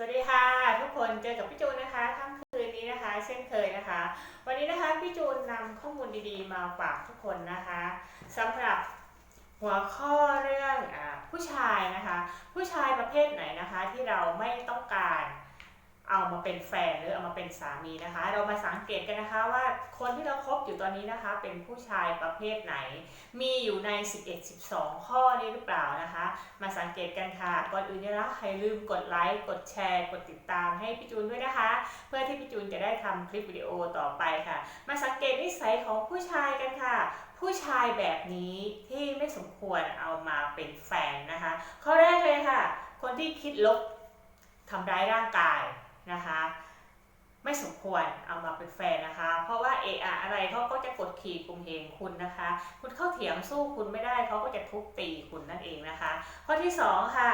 สวัสดีค่ะ ทุกคนเจอกับพี่จูนนะคะค่ำคืนนี้นะคะ เช่นเคยนะคะ วันนี้นะคะพี่จูนนำข้อมูลดีๆ มาฝากทุกคนนะคะสำหรับหัวข้อเรื่องอผู้ชายนะคะ ผู้ชายประเภทไหนนะคะที่เราไม่ต้องการ เอามาเป็นแฟนหรือเอามาเป็นสามีนะคะ เรามาสังเกตกันนะคะว่าคนที่เราคบอยู่ตอนนี้นะคะ เป็นผู้ชายประเภทไหน มีอยู่ใน 11-12 ข้อนี้หรือเปล่านะคะ มาสังเกตกันค่ะ ก่อนอื่นนี่ยนะใครลืมกดไลค์กดแชร์ กดติดตามให้พี่จูนด้วยนะคะ เพื่อที่พี่จูนจะได้ทำคลิปวิดีโอต่อไปค่ะ มาสังเกตนิสัยของผู้ชายกันค่ะผู้ชายแบบนี้ที่ไม่สมควรเอามาเป็นแฟนนะคะ ข้อแรกเลยค่ะ คนที่คิดลบทำร้ายร่างกาย นะคะ ไม่สมควรเอามาเป็นแฟนนะคะ เพราะว่าเอะอะอะไรเขาก็จะกดขี่ข่มเหงคุณนะคะ คุณเข้าเถียงสู้คุณไม่ได้เขาก็จะทุบตีคุณนั่นเองนะคะ ข้อที่สองค่ะ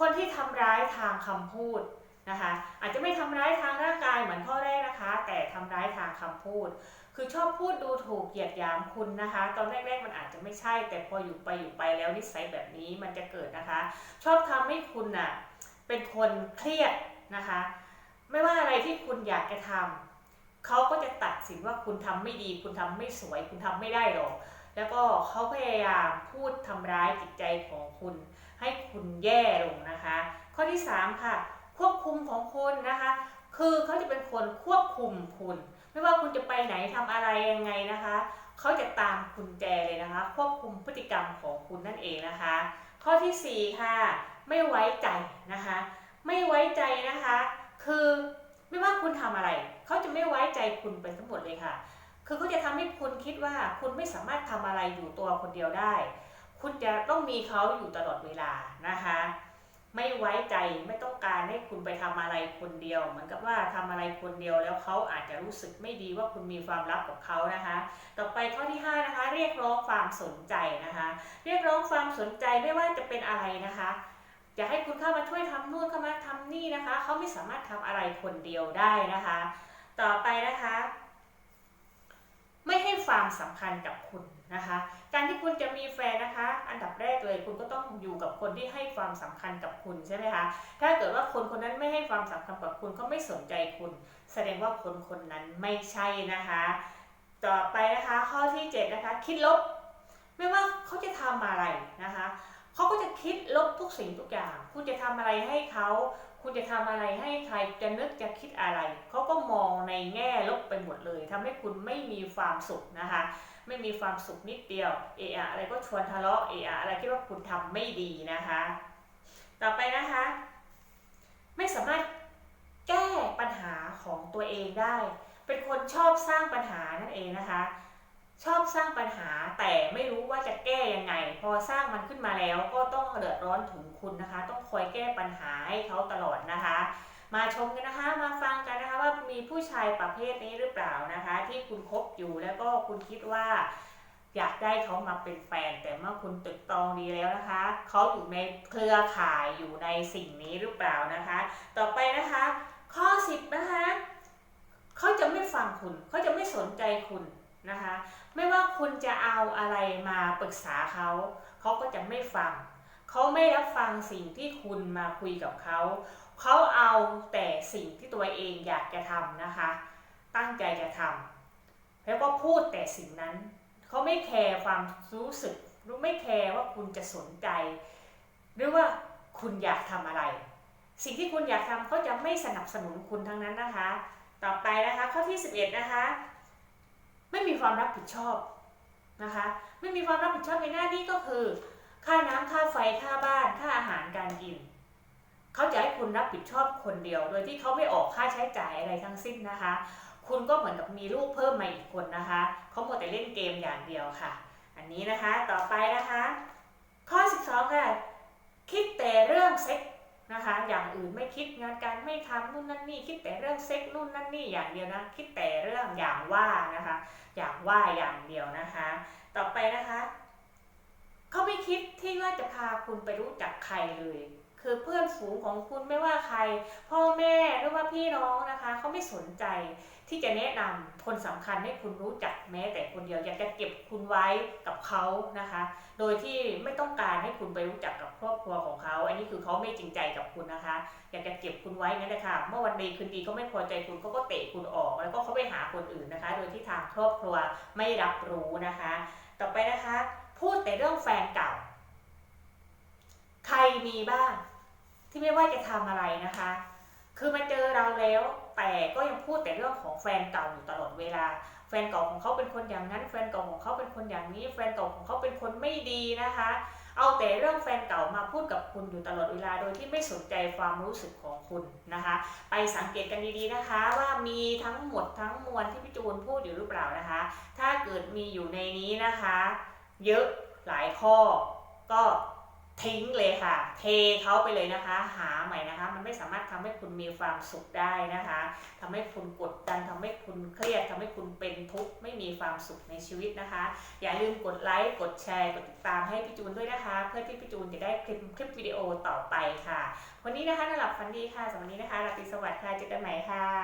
คนที่ทำร้ายทางคำพูดนะคะอาจจะไม่ทำร้ายทางร่างกายเหมือนข้อแรกนะคะ แต่ทำร้ายทางคำพูด คือชอบพูดดูถูกเหยียดหยามคุณนะคะ ตอนแรกๆมันอาจจะไม่ใช่ แต่พออยู่ไปอยู่ไปแล้วนิสัยแบบนี้มันจะเกิดนะคะ ชอบทำให้คุณน่ะเป็นคนเครียด นะคะ ไม่ว่าอะไรที่คุณอยากจะทำเขาก็จะตัดสินว่าคุณทำไม่ดี คุณทำไม่สวย คุณทำไม่ได้หรอก แล้วก็เขาพยายามพูดทำร้ายจิตใจของคุณ ให้คุณแย่ลงนะคะ ข้อที่ 3 ค่ะ ควบคุมของคุณนะคะ คือเขาจะเป็นคนควบคุมคุณ ไม่ว่าคุณจะไปไหนทำอะไรยังไงนะคะเขาจะตามคุณแจเลยนะคะ ควบคุมพฤติกรรมของคุณนั่นเองนะคะ ข้อทีสี่4 ค่ะ ไม่ไว้ใจนะคะ ไม่ไว้ใจนะคะ คือไม่ว่าคุณทำอะไร เขาจะไม่ไว้ใจคุณไปทั้งหมดเลยค่ะ คือเขาจะทำให้คุณคิดว่าคุณไม่สามารถทำอะไรอยู่ตัวคนเดียวได้ คุณจะต้องมีเขาอยู่ตลอดเวลานะคะ ไม่ไว้ใจไม่ต้องการให้คุณไปทำอะไรคนเดียวเหมือนกับว่าทำอะไรคนเดียวแล้วเขาอาจจะรู้สึกไม่ดีว่าคุณมีความลับกับเขานะคะ ต่อไปข้อที่ 5 นะคะ เรียกร้องความสนใจนะคะ เรียกร้องความสนใจไม่ว่าจะเป็นอะไรนะคะ อยากให้คุณเข้ามาช่วยทำนู่นเข้ามาทำนี่นะคะ เขาไม่สามารถทำอะไรคนเดียวได้นะคะ ต่อไปนะคะ ไม่ให้ความสำคัญกับคุณนะคะ การที่คุณจะมีแฟนนะคะ อันดับแรกเลยคุณก็ต้องอยู่กับคนที่ให้ความสำคัญกับคุณใช่ไหมคะถ้าเกิดว่าคนคนนั้นไม่ให้ความสำคัญกับคุณเขาไม่สนใจคุณ แสดงว่าคนคนนั้นไม่ใช่นะคะ ต่อไปนะคะข้อที่7นะคะคิดลบ ไม่ว่าเขาจะทำอะไรนะคะ เขาก็จะคิดลบทุกสิ่งทุกอย่าง คุณจะทำอะไรให้เขา คุณจะทำอะไรให้ใคร จะนึกจะคิดอะไร เขาก็มองในแง่ลบไปหมดเลยทำให้คุณไม่มีความสุขนะคะ ไม่มีความสุขนิดเดียว เอะอะไรก็ชวนทะเลาะ เอะอะอะไรคิดว่าคุณทำไม่ดีนะคะ ต่อไปนะคะ ไม่สามารถแก้ปัญหาของตัวเองได้ เป็นคนชอบสร้างปัญหานั่นเองนะคะ ชอบสร้างปัญหาแต่ไม่รู้ว่าจะแก้ยังไง พอสร้างมันขึ้นมาแล้วก็ต้องเดือดร้อนถึงคุณนะคะ ต้องคอยแก้ปัญหาให้เขาตลอดนะคะ มาชมกันนะคะมาฟังกันนะคะว่ามีผู้ชายประเภทนี้หรือเปล่านะคะ ที่คุณคบอยู่แล้วก็คุณคิดว่า อยากได้เขามาเป็นแฟน แต่เมื่อคุณตึกตองดีแล้วนะคะเขาอยู่ในเครือข่ายอยู่ในสิ่งนี้หรือเปล่านะคะ ต่อไปนะคะ ข้อ 10 นะคะเขาจะไม่ฟังคุณเขาจะไม่สนใจคุณ นะคะ ไม่ว่าคุณจะเอาอะไรมาปรึกษาเขา เขาก็จะไม่ฟัง เขาไม่รับฟังสิ่งที่คุณมาคุยกับเขา เขาเอาแต่สิ่งที่ตัวเองอยากจะทำนะคะ ตั้งใจจะทำแล้วก็พูดแต่สิ่งนั้น เขาไม่แคร์ความรู้สึกหรือไม่แคร์ว่าคุณจะสนใจ หรือว่าคุณอยากทำอะไร สิ่งที่คุณอยากทำเขาจะไม่สนับสนุนคุณทั้งนั้นนะคะ ต่อไปนะคะข้อที่ 11 นะคะ ไม่มีความรับผิดชอบนะคะ ไม่มีความรับผิดชอบในหน้าที่ก็คือ ค่าน้ำค่าไฟค่าบ้านค่าอาหารการกินเขาจะให้คุณรับผิดชอบคนเดียว โดยที่เขาไม่ออกค่าใช้จ่ายอะไรทั้งสิ้นนะคะ คุณก็เหมือนกับมีลูกเพิ่มมาอีกคนนะคะเขาหมดแต่เล่นเกมอย่างเดียวค่ะ อันนี้นะคะต่อไปนะคะ ข้อ 12 ค่ะ คิดแต่เรื่องเซ็ก นะคะ อย่างอื่นไม่คิดงานการไม่ทำนู่นนั่นนี่คิดแต่เรื่องเซ็กนู่นนั่นนี่อย่างเดียวนะ คิดแต่เรื่องอย่างว่านะคะ อย่างว่าอย่างเดียวนะคะ ต่อไปนะคะเขาไม่คิดที่ว่าจะพาคุณไปรู้จักใครเลย คือเพื่อนฝูงของคุณไม่ว่าใคร พ่อแม่หรือว่าพี่น้องนะคะเขาไม่สนใจที่จะแนะนำคนสำคัญให้คุณรู้จักแม้แต่คนเดียวอยากจะเก็บคุณไว้กับเขานะคะ โดยที่ไม่ต้องการให้คุณไปรู้จักกับครอบครัวของเขา อันนี้คือเขาไม่จริงใจกับคุณนะคะ อยากจะเก็บคุณไว้งั้นเลยค่ะเมื่อวันดีคืนดีเขาไม่พอใจคุณเขาก็เตะคุณออก แล้วก็เขาไปหาคนอื่นนะคะ โดยที่ทางครอบครัวไม่รับรู้นะคะ ต่อไปนะคะ พูดแต่เรื่องแฟนเก่า ใครมีบ้าง ที่ไม่ว่าจะทำอะไรนะคะ คือมาเจอเราแล้ว แต่ก็ยังพูดแต่เรื่องของแฟนเก่าอยู่ตลอดเวลา แฟนเก่าของเขาเป็นคนอย่างนั้น แฟนเก่าของเขาเป็นคนอย่างนี้ แฟนเก่าของเขาเป็นคนไม่ดีนะคะ เอาแต่เรื่องแฟนเก่ามาพูดกับคุณอยู่ตลอดเวลา โดยที่ไม่สนใจความรู้สึกของคุณนะคะ ไปสังเกตกันดีๆนะคะ ว่ามีทั้งหมดทั้งมวลที่พี่จูนพูดอยู่หรือเปล่านะคะ ถ้าเกิดมีอยู่ในนี้นะคะ เยอะหลายข้อก็ ทิ้งเลยค่ะ เทเขาไปเลยนะคะ หาใหม่นะคะ มันไม่สามารถทำให้คุณมีความสุขได้นะคะทำให้คุณกดดันทำให้คุณเครียดทำให้คุณเป็นทุกข์ไม่มีความสุขในชีวิตนะคะ อย่าลืมกดไลค์กดแชร์กดติดตามให้พี่จูนด้วยนะคะ เพื่อที่พี่จูนจะได้คลิปคลิปวิดีโอต่อไปค่ะ วันนี้นะคะนอนหลับฝันดีค่ะสำหรับวันนี้นะคะราตรีสวัสดิ์ค่ะเจอกันใหม่ค่ะ